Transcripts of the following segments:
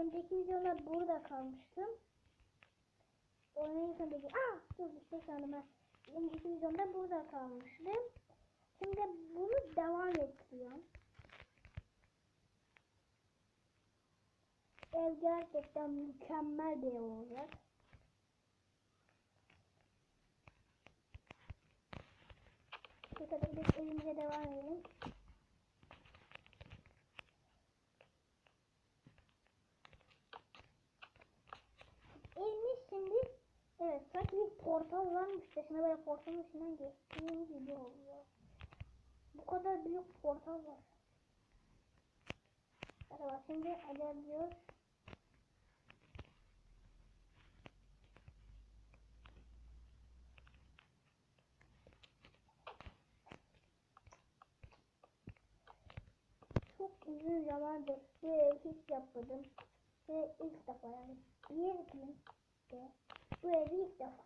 önceki videoda burada kalmıştım. Onun sonundaki... Aa! Dur bir şey sandım ben. Önceki videomda burada kalmıştım. Şimdi bunu devam ettiriyorum. Ev gerçekten mükemmel bir ev olacak. Bu kadar biz evimize devam edelim. Evimiz şimdi evet sanki bir portal varmışçasına böyle portalın içinden geçtiğim gibi oluyor. Bu kadar büyük portal var. Bak şimdi ilerliyoruz. Çok uzun zamandır evi hiç yapmadım. Ve ilk defa yani bir günde bu evi ilk defa.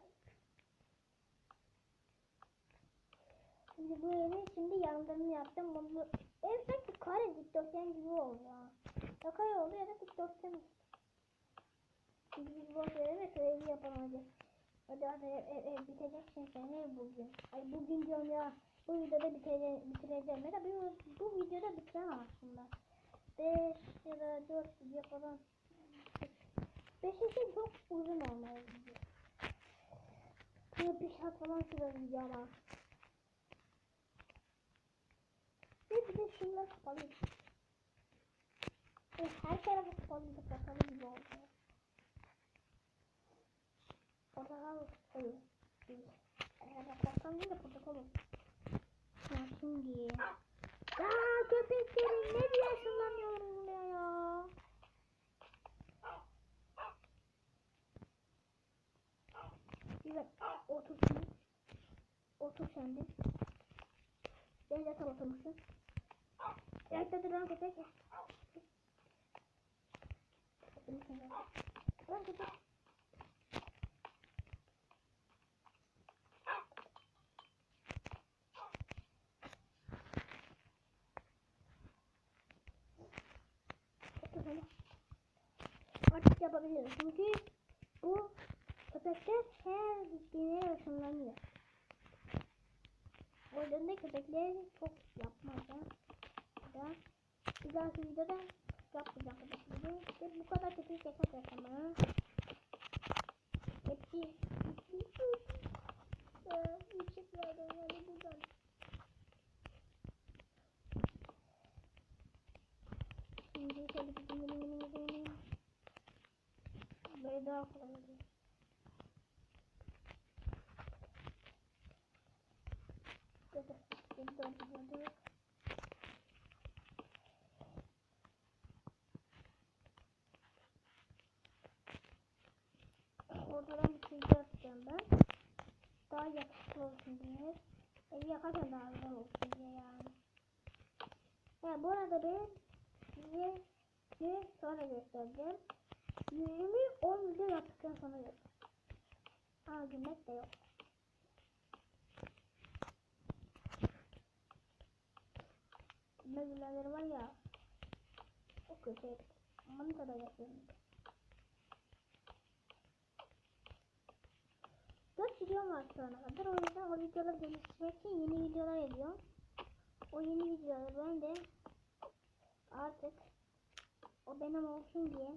Şimdi bu evi şimdi yanlarını yaptım. Bunu, ev sanki kare dikdörtgen gibi oldu ya. Ya kare oldu ya da dikdörtgen. Şimdi biz boş verelim ve şu evi yapalım hadi. Hadi ev, ev, ev bitecek şimdi seni bugün. Ay bugün diyorum ya. Bu videoda bitire, bitireceğim. Ya bu, bu videoda bitiremem aslında. 5 ya da 4 video falan. 5 ise çok uzun olmalı Şöyle bir saat falan sürer video ama. Ve bir de şunlar kapalı. Evet, her tarafı kapalı kapalı gibi oldu. Portakal. Herhalde portakal değil de portakal oldu. Ya şimdi. Ya köpeklerim ne diye ışınlanıyorum buraya ya. Evet, otur şimdi. Otur sen de. Ben tam oturmuşum. Ayakta duran köpek. Duran köpek. Artık yapabiliriz. Çünkü bu köpekler her gittiğine ışınlanıyor. O köpekleri çok yapmadan da bir dahaki videoda yapmayacağım köpekleri. İşte bu kadar köpek yeter ama. Hepsi hepsi Işıklardan yani buradan. Şimdi şöyle bir. Böyle daha kolay oluyor. Dur dur. Geri döndü döndü. Ortadan çizgi atacağım ben. Daha yakışıklı olsun diye. Evi yakarken daha güzel olsun diye yani. Ha, bu arada ben size bir sonra göstereceğim. Yüzümü 10 video yaptıktan sonra göstereceğim. Aa gülmek de yok. Mevzuları var ya. O kötü. Da yapıyorum. Dört videom var şu ana kadar. O yüzden o videoları geliştirmek için yeni videolar ediyorum. O yeni videoları ben de artık o benim olsun diye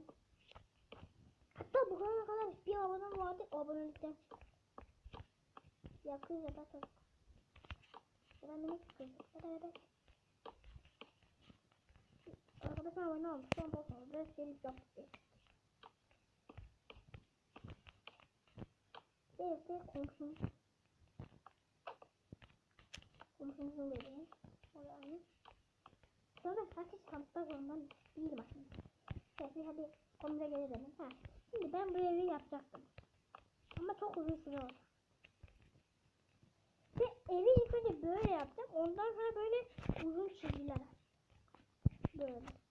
hatta bu zamana kadar bir abonem vardı abonelikten çıktı. Ya da çocuk. Ya da minik kız. Ya da da Arkadaşlar abone olmuş. Son post oldu. Ve seri yaptık. Evde komşum. Komşumuzun bebeği. O yani. Sonra herkes kanıtlar zorundan değilim aslında. Neyse hadi konuya gelelim. Ha. Şimdi ben bu evi yapacaktım. Ama çok uzun süre oldu. Ve evi ilk önce böyle yaptım. Ondan sonra böyle uzun çizgiler. Böyle.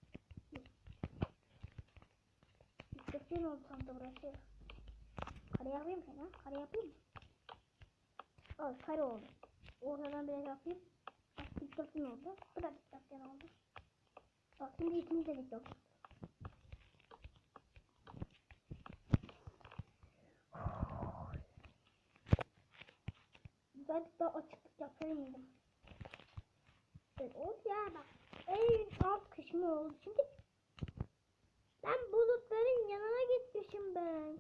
güzel oldu tam da burası. Kare yapayım sana. Kare yapayım mı? Al kare oldu. Ortadan biraz yapayım. Bak dikdörtgen oldu. Bu da dikdörtgen oldu. Bak şimdi ikimiz de dikdörtgen. Birazcık daha açıklık yapayım dedim. Evet oldu ya bak. En alt kısmı oldu. Şimdi ben bulutların yanına gitmişim ben.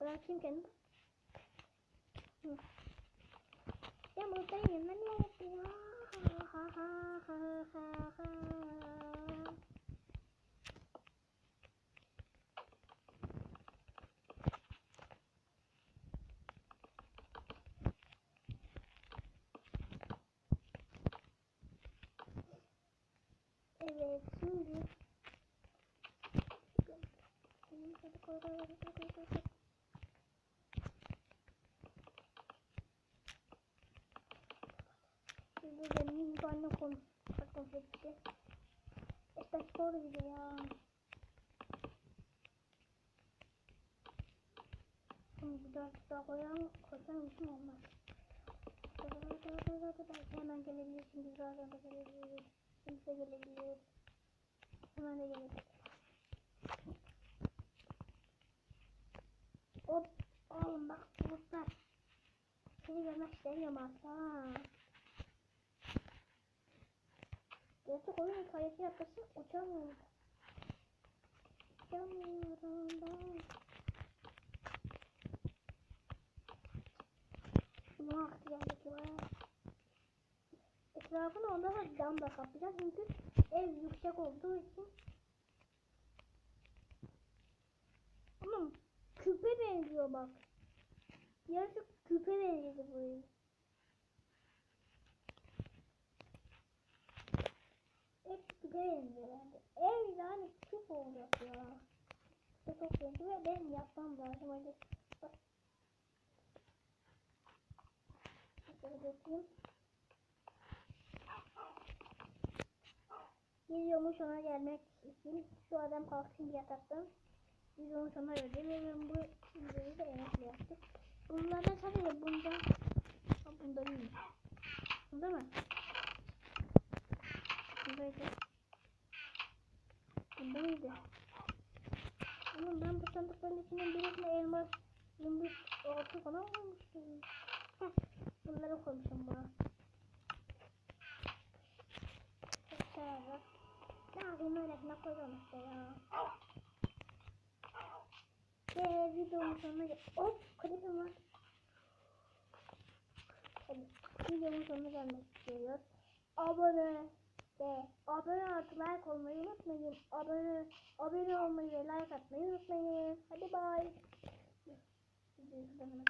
Bırakayım kendimi. Ya bulutların yanına niye gittin ya? Ha ha ha ha ha. Evet benim anne konu. İşte sonra bir de ya. Şimdi bir daha daha koyalım. Koysam işim olmaz. Hemen gelebilir şimdi birazdan da gelebilir. Şimdi de gelebilir. Hemen de gelebilir. Hop. Oğlum bak bulutlar. Seni görmek istemiyorum asla. Gerçek oyun hikayesi yapması uçamıyorum. Uçamıyorum ben. Bunu vakti geldi ki var. Etrafını onda da cam da kaplayacağız çünkü ev yüksek olduğu için. Ama küpe benziyor bak. Yarısı küpe benziyor bu. Hep küpe benziyor bence. Ev yani küp olacak ya. Küpe çok benziyor ve ben yapmam lazım. Hadi bakayım. Videomun sonuna gelmek için şu adam kalksın yataktan. Videomun sonuna geldi ve ben bu videoyu da emekle yaptık. Bunlardan sadece bunda ha, bunda değil. Bunda mı? Bundaydı. Bunda mıydı? Ama ben bu sandıkların içinden birisine elmas, zımbırt, altı falan koymuştum. Heh, bunları koymuşum buna. Şöyle. Ne yapayım öylesine işte ya. Ve videomun sonuna gel. Hop klipim var. Videomun sonuna gelmek istiyoruz. Abone ve abone olup like olmayı unutmayın. Abone abone olmayı like atmayı unutmayın. Hadi bye.